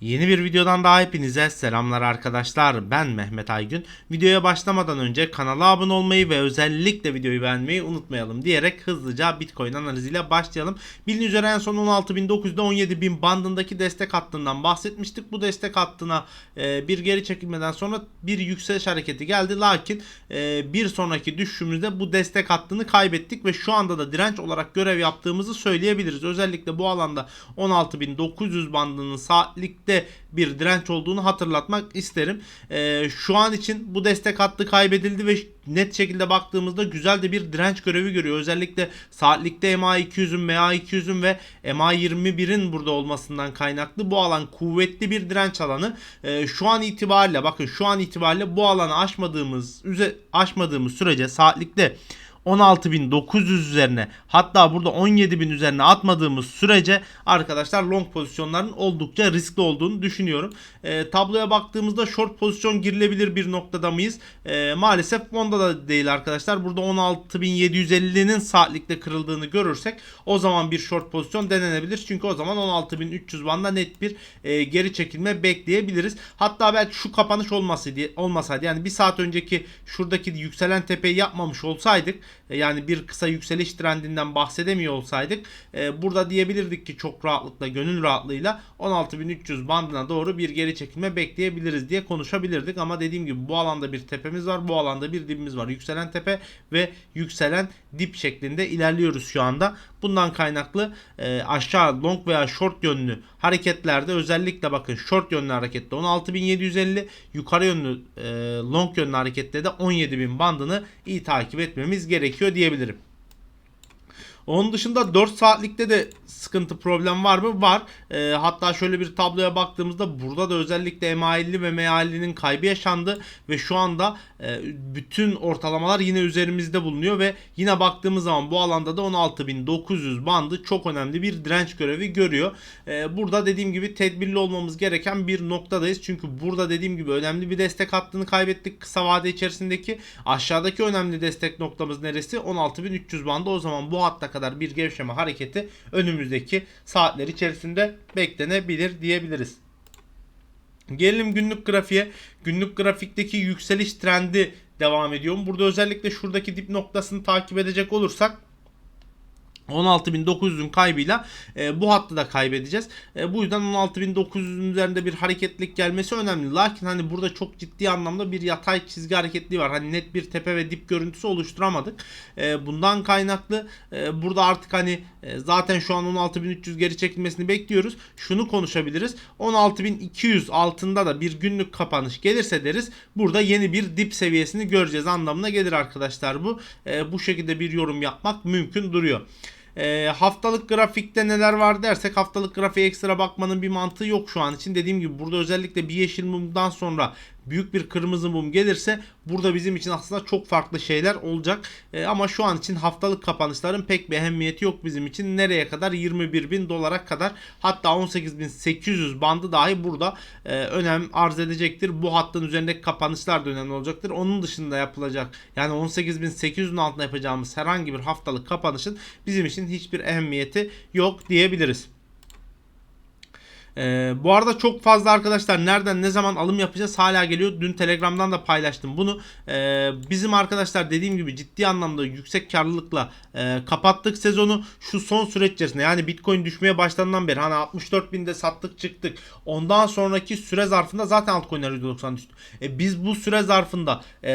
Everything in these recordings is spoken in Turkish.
Yeni bir videodan daha hepinize selamlar arkadaşlar. Ben Mehmet Aygün. Videoya başlamadan önce kanala abone olmayı ve özellikle videoyu beğenmeyi unutmayalım diyerek hızlıca Bitcoin analiziyle başlayalım. Bildiğiniz üzere en son 16.900'de 17.000 bandındaki destek hattından bahsetmiştik. Bu destek hattına e, bir geri çekilmeden sonra bir yükseliş hareketi geldi. Lakin e, bir sonraki düşüşümüzde bu destek hattını kaybettik ve şu anda da direnç olarak görev yaptığımızı söyleyebiliriz. Özellikle bu alanda 16.900 bandının saatlikte bir direnç olduğunu hatırlatmak isterim. Ee, şu an için bu destek hattı kaybedildi ve net şekilde baktığımızda güzel de bir direnç görevi görüyor. Özellikle saatlikte MA200'ün, MA200'ün ve MA21'in burada olmasından kaynaklı bu alan kuvvetli bir direnç alanı. Ee, şu an itibariyle bakın şu an itibariyle bu alanı aşmadığımız üze, aşmadığımız sürece saatlikte 16.900 üzerine hatta burada 17.000 üzerine atmadığımız sürece arkadaşlar long pozisyonların oldukça riskli olduğunu düşünüyorum. E, tabloya baktığımızda short pozisyon girilebilir bir noktada mıyız? E, maalesef onda da değil arkadaşlar. Burada 16.750'nin saatlikte kırıldığını görürsek o zaman bir short pozisyon denenebilir. Çünkü o zaman 16.300 banda net bir e, geri çekilme bekleyebiliriz. Hatta belki şu kapanış olmasaydı, olmasaydı yani bir saat önceki şuradaki yükselen tepeyi yapmamış olsaydık yani bir kısa yükseliş trendinden bahsedemiyor olsaydık e, burada diyebilirdik ki çok rahatlıkla gönül rahatlığıyla 16.300 bandına doğru bir geri çekilme bekleyebiliriz diye konuşabilirdik. Ama dediğim gibi bu alanda bir tepemiz var bu alanda bir dibimiz var. Yükselen tepe ve yükselen dip şeklinde ilerliyoruz şu anda. Bundan kaynaklı e, aşağı long veya short yönlü hareketlerde özellikle bakın short yönlü harekette 16.750 yukarı yönlü e, long yönlü harekette de 17.000 bandını iyi takip etmemiz gerekiyor diyebilirim. Onun dışında 4 saatlikte de sıkıntı problem var mı? Var. E, hatta şöyle bir tabloya baktığımızda burada da özellikle MA50 ve MA50'nin kaybı yaşandı ve şu anda e, bütün ortalamalar yine üzerimizde bulunuyor ve yine baktığımız zaman bu alanda da 16.900 bandı çok önemli bir direnç görevi görüyor. E, burada dediğim gibi tedbirli olmamız gereken bir noktadayız. Çünkü burada dediğim gibi önemli bir destek hattını kaybettik kısa vade içerisindeki. Aşağıdaki önemli destek noktamız neresi? 16.300 bandı. O zaman bu hatta kadar bir gevşeme hareketi önümüzdeki saatler içerisinde beklenebilir diyebiliriz. Gelelim günlük grafiğe. Günlük grafikteki yükseliş trendi devam ediyor. Burada özellikle şuradaki dip noktasını takip edecek olursak 16.900'ün kaybıyla e, bu hattı da kaybedeceğiz. E, bu yüzden 16.900'ün üzerinde bir hareketlik gelmesi önemli. Lakin hani burada çok ciddi anlamda bir yatay çizgi hareketliği var. Hani net bir tepe ve dip görüntüsü oluşturamadık. E, bundan kaynaklı e, burada artık hani e, zaten şu an 16.300 geri çekilmesini bekliyoruz. Şunu konuşabiliriz. 16.200 altında da bir günlük kapanış gelirse deriz. Burada yeni bir dip seviyesini göreceğiz anlamına gelir arkadaşlar bu. E, bu şekilde bir yorum yapmak mümkün duruyor. E, haftalık grafikte neler var dersek haftalık grafiğe ekstra bakmanın bir mantığı yok şu an için. Dediğim gibi burada özellikle bir yeşil mumdan sonra büyük bir kırmızı mum gelirse burada bizim için aslında çok farklı şeyler olacak. E, ama şu an için haftalık kapanışların pek bir ehemmiyeti yok bizim için. Nereye kadar? 21 bin dolara kadar hatta 18.800 bandı dahi burada e, önem arz edecektir. Bu hattın üzerindeki kapanışlar da önemli olacaktır. Onun dışında yapılacak yani 18.800'ün altında yapacağımız herhangi bir haftalık kapanışın bizim için hiçbir ehemmiyeti yok diyebiliriz. Ee, bu arada çok fazla arkadaşlar nereden ne zaman alım yapacağız hala geliyor. Dün Telegram'dan da paylaştım bunu. Ee, bizim arkadaşlar dediğim gibi ciddi anlamda yüksek karlılıkla e, kapattık sezonu. Şu son süreç içerisinde yani Bitcoin düşmeye başladığından beri hani 64 binde sattık çıktık. Ondan sonraki süre zarfında zaten altcoin'ler %90 düştü. E, biz bu süre zarfında e,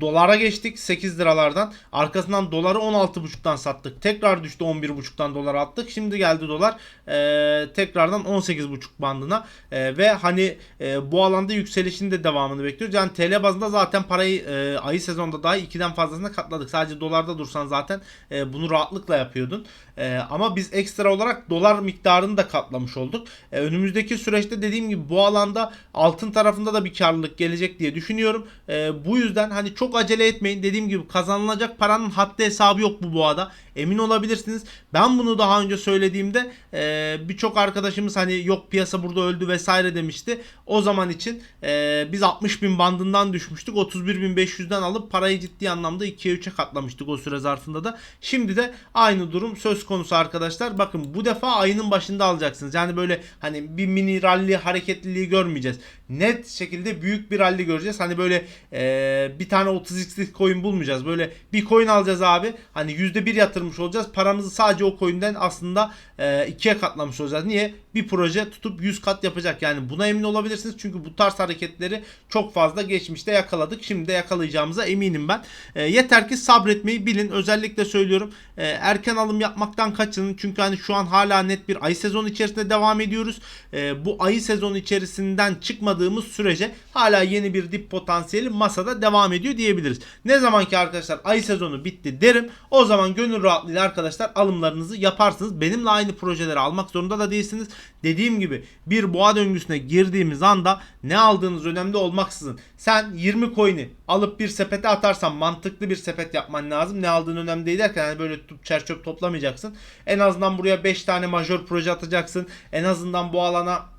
dolara geçtik 8 liralardan. Arkasından doları 16.5'tan sattık. Tekrar düştü 11.5'tan dolara attık. Şimdi geldi dolar e, tekrardan 18.5 bandına e, ve hani e, bu alanda yükselişin de devamını bekliyoruz. Yani TL bazında zaten parayı e, ayı sezonda daha 2'den fazlasına katladık. Sadece dolarda dursan zaten e, bunu rahatlıkla yapıyordun. E, ama biz ekstra olarak dolar miktarını da katlamış olduk. E, önümüzdeki süreçte dediğim gibi bu alanda altın tarafında da bir karlılık gelecek diye düşünüyorum. E, bu yüzden hani çok acele etmeyin. Dediğim gibi kazanılacak paranın haddi hesabı yok bu boğada. Emin olabilirsiniz. Ben bunu daha önce söylediğimde e, birçok arkadaşımız hani yok çok piyasa burada öldü vesaire demişti. O zaman için e, biz 60 bin bandından düşmüştük. 31.500'den alıp parayı ciddi anlamda 2'ye 3'e katlamıştık o süre zarfında da. Şimdi de aynı durum söz konusu arkadaşlar. Bakın bu defa ayının başında alacaksınız. Yani böyle hani bir mini rally hareketliliği görmeyeceğiz. Net şekilde büyük bir rally göreceğiz. Hani böyle e, bir tane 30x'lik coin bulmayacağız. Böyle bir coin alacağız abi. Hani %1 yatırmış olacağız. Paramızı sadece o coin'den aslında e, ikiye katlamış olacağız. Niye? Bir proje tutup 100 kat yapacak. Yani buna emin olabilirsiniz. Çünkü bu tarz hareketleri çok fazla geçmişte yakaladık. Şimdi de yakalayacağımıza eminim ben. E, yeter ki sabretmeyi bilin. Özellikle söylüyorum. E, erken alım yapmaktan kaçının. Çünkü hani şu an hala net bir ay sezonu içerisinde devam ediyoruz. E, bu ayı sezonu içerisinden çıkmadığımız sürece hala yeni bir dip potansiyeli masada devam ediyor diyebiliriz. Ne zaman ki arkadaşlar ay sezonu bitti derim. O zaman gönül rahatlığıyla arkadaşlar alımlarınızı yaparsınız. Benimle aynı projeleri almak zorunda da değilsiniz. Dediğim gibi bir boğa döngüsüne girdiğimiz anda ne aldığınız önemli olmaksızın. Sen 20 coin'i alıp bir sepete atarsan mantıklı bir sepet yapman lazım. Ne aldığın önemli değil derken hani böyle tutup çerçöp toplamayacaksın. En azından buraya 5 tane majör proje atacaksın. En azından bu alana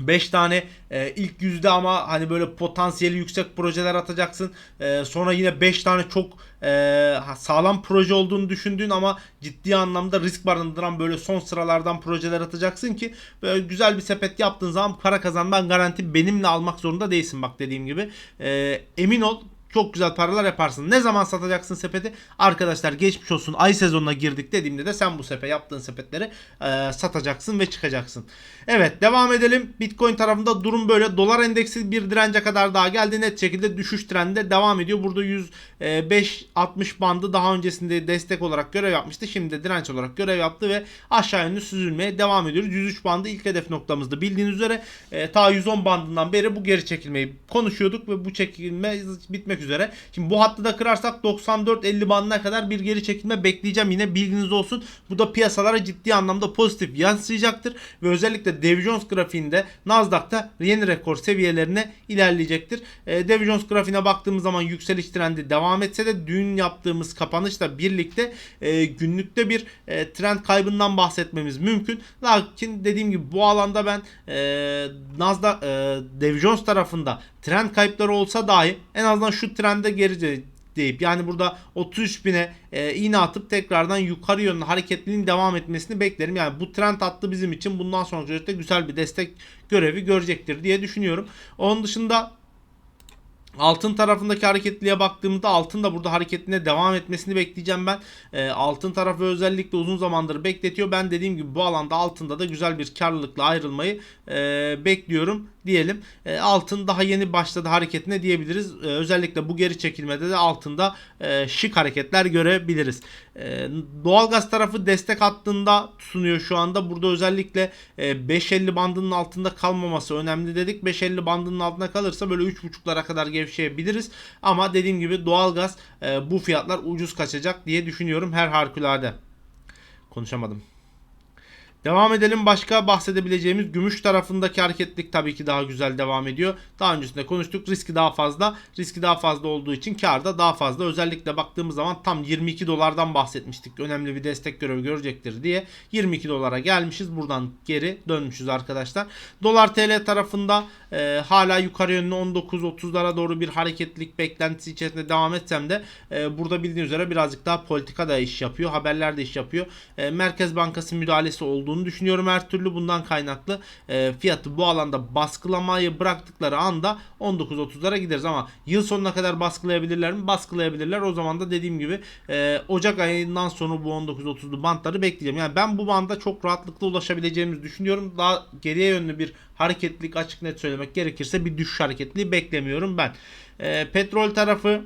5 tane e, ilk yüzde ama hani böyle potansiyeli yüksek projeler atacaksın. E, sonra yine 5 tane çok e, sağlam proje olduğunu düşündüğün ama ciddi anlamda risk barındıran böyle son sıralardan projeler atacaksın ki böyle güzel bir sepet yaptığın zaman para kazanman garanti benimle almak zorunda değilsin bak dediğim gibi. E, emin ol çok güzel paralar yaparsın. Ne zaman satacaksın sepeti? Arkadaşlar geçmiş olsun ay sezonuna girdik dediğimde de sen bu sepe yaptığın sepetleri e, satacaksın ve çıkacaksın. Evet devam edelim. Bitcoin tarafında durum böyle. Dolar endeksi bir dirence kadar daha geldi. Net şekilde düşüş trendinde devam ediyor. Burada 105-60 bandı daha öncesinde destek olarak görev yapmıştı. Şimdi de direnç olarak görev yaptı ve aşağı yönlü süzülmeye devam ediyoruz. 103 bandı ilk hedef noktamızdı. Bildiğiniz üzere e, ta 110 bandından beri bu geri çekilmeyi konuşuyorduk ve bu çekilme bitmek üzere. Şimdi bu hattı da kırarsak 94-50 bandına kadar bir geri çekilme bekleyeceğim yine bilginiz olsun. Bu da piyasalara ciddi anlamda pozitif yansıyacaktır ve özellikle Dow Jones grafiğinde Nasdaq'ta yeni rekor seviyelerine ilerleyecektir. E, Dow Jones grafiğine baktığımız zaman yükseliş trendi devam etse de dün yaptığımız kapanışla birlikte e, günlükte bir e, trend kaybından bahsetmemiz mümkün. Lakin dediğim gibi bu alanda ben e, Nasdaq e, Dow Jones tarafında trend kayıpları olsa dahi en azından şu trende geri deyip yani burada 33 bine e, iğne atıp tekrardan yukarı yönlü hareketliliğin devam etmesini beklerim. Yani bu trend attı bizim için bundan sonra süreçte güzel bir destek görevi görecektir diye düşünüyorum. Onun dışında Altın tarafındaki hareketliliğe baktığımda altın da burada hareketine devam etmesini bekleyeceğim ben. E, altın tarafı özellikle uzun zamandır bekletiyor. Ben dediğim gibi bu alanda altında da güzel bir karlılıkla ayrılmayı e, bekliyorum diyelim. E, altın daha yeni başladı hareketine diyebiliriz. E, özellikle bu geri çekilmede de altında e, şık hareketler görebiliriz. E, doğalgaz tarafı destek hattında sunuyor şu anda. Burada özellikle e, 5.50 bandının altında kalmaması önemli dedik. 5.50 bandının altında kalırsa böyle 3.5'lara kadar gevşeyebiliriz. Ama dediğim gibi doğalgaz e, bu fiyatlar ucuz kaçacak diye düşünüyorum her harikulade. Konuşamadım. Devam edelim. Başka bahsedebileceğimiz gümüş tarafındaki hareketlik tabii ki daha güzel devam ediyor. Daha öncesinde konuştuk. Riski daha fazla. Riski daha fazla olduğu için kar da daha fazla. Özellikle baktığımız zaman tam 22 dolardan bahsetmiştik. Önemli bir destek görevi görecektir diye. 22 dolara gelmişiz. Buradan geri dönmüşüz arkadaşlar. Dolar TL tarafında e, hala yukarı yönlü 19-30'lara doğru bir hareketlilik beklentisi içerisinde devam etsem de e, burada bildiğiniz üzere birazcık daha politika da iş yapıyor. Haberler de iş yapıyor. E, Merkez Bankası müdahalesi olduğunu düşünüyorum her türlü bundan kaynaklı e, fiyatı bu alanda baskılamayı bıraktıkları anda 19.30'lara gideriz ama yıl sonuna kadar baskılayabilirler mi? Baskılayabilirler. O zaman da dediğim gibi e, Ocak ayından sonra bu 19.30'lu bantları bekleyeceğim. Yani ben bu banda çok rahatlıkla ulaşabileceğimizi düşünüyorum. Daha geriye yönlü bir hareketlilik açık net söylemek gerekirse bir düşüş hareketliği beklemiyorum ben. E, petrol tarafı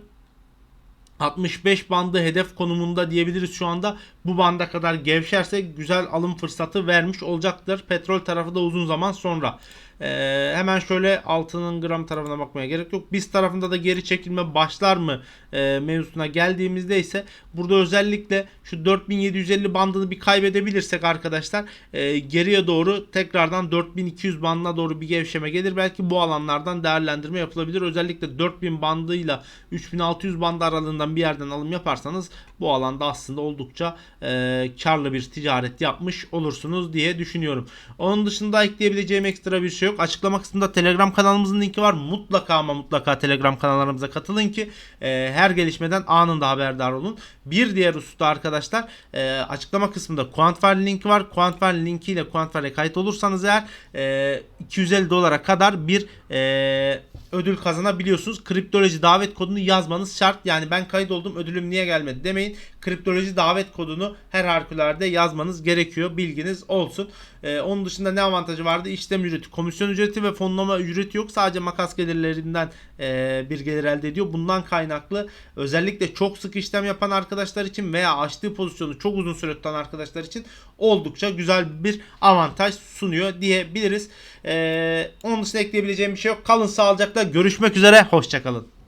65 bandı hedef konumunda diyebiliriz şu anda. Bu banda kadar gevşerse güzel alım fırsatı vermiş olacaktır. Petrol tarafı da uzun zaman sonra. Ee, hemen şöyle altının gram tarafına bakmaya gerek yok. Biz tarafında da geri çekilme başlar mı e, mevzusuna geldiğimizde ise burada özellikle şu 4750 bandını bir kaybedebilirsek arkadaşlar e, geriye doğru tekrardan 4200 bandına doğru bir gevşeme gelir. Belki bu alanlardan değerlendirme yapılabilir. Özellikle 4000 bandıyla 3600 bandı aralığından bir yerden alım yaparsanız bu alanda aslında oldukça e, karlı bir ticaret yapmış olursunuz diye düşünüyorum. Onun dışında ekleyebileceğim ekstra bir şey yok. Açıklama kısmında Telegram kanalımızın linki var. Mutlaka ama mutlaka Telegram kanallarımıza katılın ki e, her gelişmeden anında haberdar olun. Bir diğer hususta arkadaşlar e, açıklama kısmında Quantfire linki var. Quantfire linki ile Quantfire'e kayıt olursanız eğer e, 250 dolara kadar bir e, ödül kazanabiliyorsunuz. Kriptoloji davet kodunu yazmanız şart. Yani ben kayıt oldum ödülüm niye gelmedi demeyin. Kriptoloji davet kodunu her harikulade yazmanız gerekiyor. Bilginiz olsun. Ee, onun dışında ne avantajı vardı? İşlem ücreti, komisyon ücreti ve fonlama ücreti yok. Sadece makas gelirlerinden e, bir gelir elde ediyor. Bundan kaynaklı özellikle çok sık işlem yapan arkadaşlar için veya açtığı pozisyonu çok uzun süre tutan arkadaşlar için oldukça güzel bir avantaj sunuyor diyebiliriz. Ee, onun dışında ekleyebileceğim bir şey yok. Kalın sağlıcakla görüşmek üzere. Hoşçakalın.